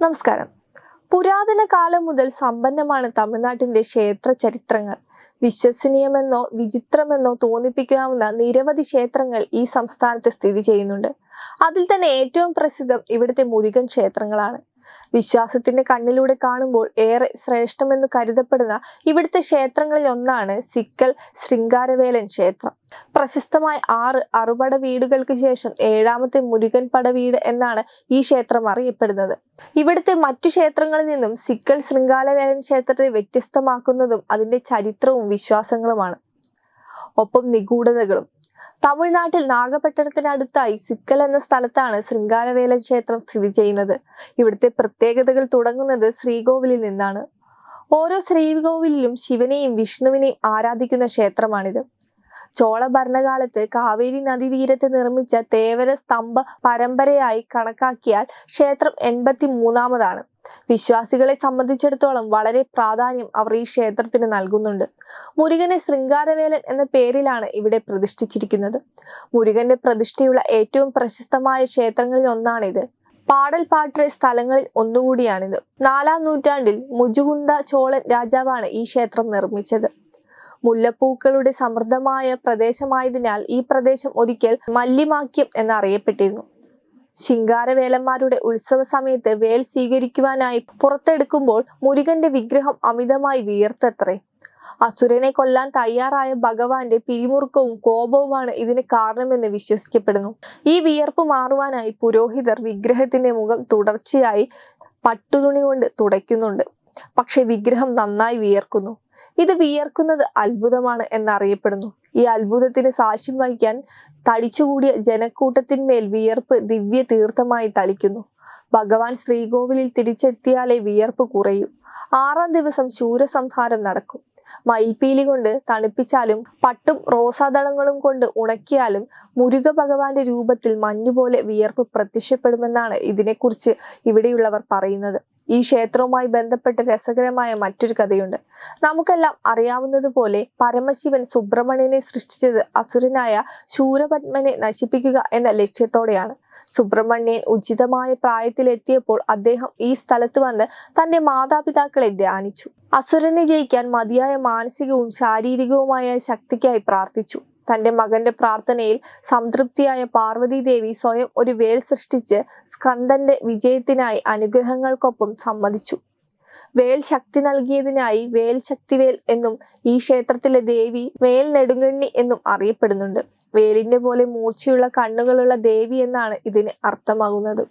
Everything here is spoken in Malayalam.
നമസ്കാരം. പുരാതന കാലം മുതൽ സമ്പന്നമാണ് തമിഴ്നാട്ടിന്റെ ക്ഷേത്ര ചരിത്രങ്ങൾ. വിശ്വസനീയമെന്നോ വിചിത്രമെന്നോ തോന്നിപ്പിക്കാവുന്ന നിരവധി ക്ഷേത്രങ്ങൾ ഈ സംസ്ഥാനത്ത് സ്ഥിതി ചെയ്യുന്നുണ്ട്. അതിൽ തന്നെ ഏറ്റവും പ്രസിദ്ധം ഇവിടുത്തെ മുരുകൻ ക്ഷേത്രങ്ങളാണ്. വിശ്വാസത്തിന്റെ കണ്ണിലൂടെ കാണുമ്പോൾ ഏറെ ശ്രേഷ്ഠമെന്ന് കരുതപ്പെടുന്ന ഇവിടുത്തെ ക്ഷേത്രങ്ങളിൽ ഒന്നാണ് സിക്കൽ ശൃംഗാരവേലൻ ക്ഷേത്രം. പ്രശസ്തമായ ആറ് അറുപട വീടുകൾക്ക് ശേഷം ഏഴാമത്തെ മുരുകൻ പട വീട് എന്നാണ് ഈ ക്ഷേത്രം അറിയപ്പെടുന്നത്. ഇവിടുത്തെ മറ്റു ക്ഷേത്രങ്ങളിൽ നിന്നും സിക്കൽ ശൃംഗാരവേലൻ ക്ഷേത്രത്തെ വ്യത്യസ്തമാക്കുന്നതും അതിന്റെ ചരിത്രവും വിശ്വാസങ്ങളുമാണ്. ഒപ്പം നിഗൂഢതകളും തമിഴ്നാട്ടിൽ നാഗപട്ടണത്തിനടുത്തായി സിക്കൽ എന്ന സ്ഥലത്താണ് ശൃംഗാരവേല ക്ഷേത്രം സ്ഥിതി ചെയ്യുന്നത്. ഇവിടുത്തെ പ്രത്യേകതകൾ തുടങ്ങുന്നത് ശ്രീകോവിലിൽ നിന്നാണ്. ഓരോ ശ്രീകോവിലിലും ശിവനെയും വിഷ്ണുവിനെയും ആരാധിക്കുന്ന ക്ഷേത്രമാണിത്. ചോള ഭരണകാലത്ത് കാവേരി നദീതീരത്ത് നിർമ്മിച്ച തേവര സ്തംഭ പരമ്പരയായി കണക്കാക്കിയാൽ ക്ഷേത്രം എൺപത്തി മൂന്നാമതാണ് വിശ്വാസികളെ സംബന്ധിച്ചിടത്തോളം വളരെ പ്രാധാന്യം അവർ ഈ ക്ഷേത്രത്തിന് നൽകുന്നുണ്ട്. മുരുകനെ ശൃംഗാരവേലൻ എന്ന പേരിലാണ് ഇവിടെ പ്രതിഷ്ഠിച്ചിരിക്കുന്നത്. മുരുകന്റെ പ്രതിഷ്ഠയുള്ള ഏറ്റവും പ്രശസ്തമായ ക്ഷേത്രങ്ങളിൽ ഒന്നാണിത്. പാടൽ പാട്ടെ സ്ഥലങ്ങളിൽ ഒന്നുകൂടിയാണിത്. നാലാം നൂറ്റാണ്ടിൽ മുജുകുന്ദ ചോളൻ രാജാവാണ് ഈ ക്ഷേത്രം നിർമ്മിച്ചത്. മുല്ലപ്പൂക്കളുടെ സമൃദ്ധമായ പ്രദേശമായതിനാൽ ഈ പ്രദേശം ഒരിക്കൽ മല്ലിമാക്യം എന്നറിയപ്പെട്ടിരുന്നു. ശിങ്കാരവേലന്മാരുടെ ഉത്സവ സമയത്ത് വേൽ സ്വീകരിക്കുവാനായി പുറത്തെടുക്കുമ്പോൾ മുരുകന്റെ വിഗ്രഹം അമിതമായി വിയർത്തത്രേ. അസുരനെ കൊല്ലാൻ തയ്യാറായ ഭഗവാന്റെ പിരിമുറുക്കവും കോപവുമാണ് ഇതിന് കാരണമെന്ന് വിശ്വസിക്കപ്പെടുന്നു. ഈ വിയർപ്പ് മാറുവാനായി പുരോഹിതർ വിഗ്രഹത്തിന്റെ മുഖം തുടർച്ചയായി പട്ടുതുണി കൊണ്ട് തുടയ്ക്കുന്നുണ്ട്. പക്ഷെ വിഗ്രഹം നന്നായി വിയർക്കുന്നു. ഇത് വിയർക്കുന്നത് അത്ഭുതമാണ് എന്നറിയപ്പെടുന്നു. ഈ അത്ഭുതത്തിന് സാക്ഷ്യം വഹിക്കാൻ തടിച്ചുകൂടിയ ജനക്കൂട്ടത്തിന്മേൽ വിയർപ്പ് ദിവ്യ തീർത്ഥമായി തളിക്കുന്നു. ഭഗവാൻ ശ്രീകോവിലിൽ തിരിച്ചെത്തിയാലേ വിയർപ്പ് കുറയൂ. ആറാം ദിവസം ശൂരസംഹാരം നടക്കും. മയിൽപീലി കൊണ്ട് തണുപ്പിച്ചാലും പട്ടും റോസാദളങ്ങളും കൊണ്ട് ഉണക്കിയാലും മുരുക ഭഗവാന്റെ രൂപത്തിൽ മഞ്ഞുപോലെ വിയർപ്പ് പ്രത്യക്ഷപ്പെടുമെന്നാണ് ഇതിനെക്കുറിച്ച് ഇവിടെയുള്ളവർ പറയുന്നത്. ഈ ക്ഷേത്രവുമായി ബന്ധപ്പെട്ട രസകരമായ മറ്റൊരു കഥയുണ്ട്. നമുക്കെല്ലാം അറിയാവുന്നതുപോലെ പരമശിവൻ സുബ്രഹ്മണ്യനെ സൃഷ്ടിച്ചത് അസുരനായ ശൂരപത്മനെ നശിപ്പിക്കുക എന്ന ലക്ഷ്യത്തോടെയാണ്. സുബ്രഹ്മണ്യൻ ഉചിതമായ പ്രായത്തിലെത്തിയപ്പോൾ അദ്ദേഹം ഈ സ്ഥലത്ത് വന്ന് തന്റെ മാതാപിതാക്കളെ ധ്യാനിച്ചു. അസുരനെ ജയിക്കാൻ മതിയായ മാനസികവും ശാരീരികവുമായ ശക്തിക്കായി പ്രാർത്ഥിച്ചു. തന്റെ മകന്റെ പ്രാർത്ഥനയിൽ സംതൃപ്തിയായ പാർവതീദേവി സ്വയം ഒരു വേൽ സൃഷ്ടിച്ച് സ്കന്ദന്റെ വിജയത്തിനായി അനുഗ്രഹങ്ങൾക്കൊപ്പം സമ്മതിച്ചു. വേൽ ശക്തി നൽകിയതിനായി വേൽ ശക്തിവേൽ എന്നും ഈ ക്ഷേത്രത്തിലെ ദേവി വേൽ നെടുങ്കണ്ണി എന്നും അറിയപ്പെടുന്നുണ്ട്. വേലിന്റെ പോലെ മൂർച്ചയുള്ള കണ്ണുകളുള്ള ദേവി എന്നാണ് ഇതിന് അർത്ഥമാകുന്നത്.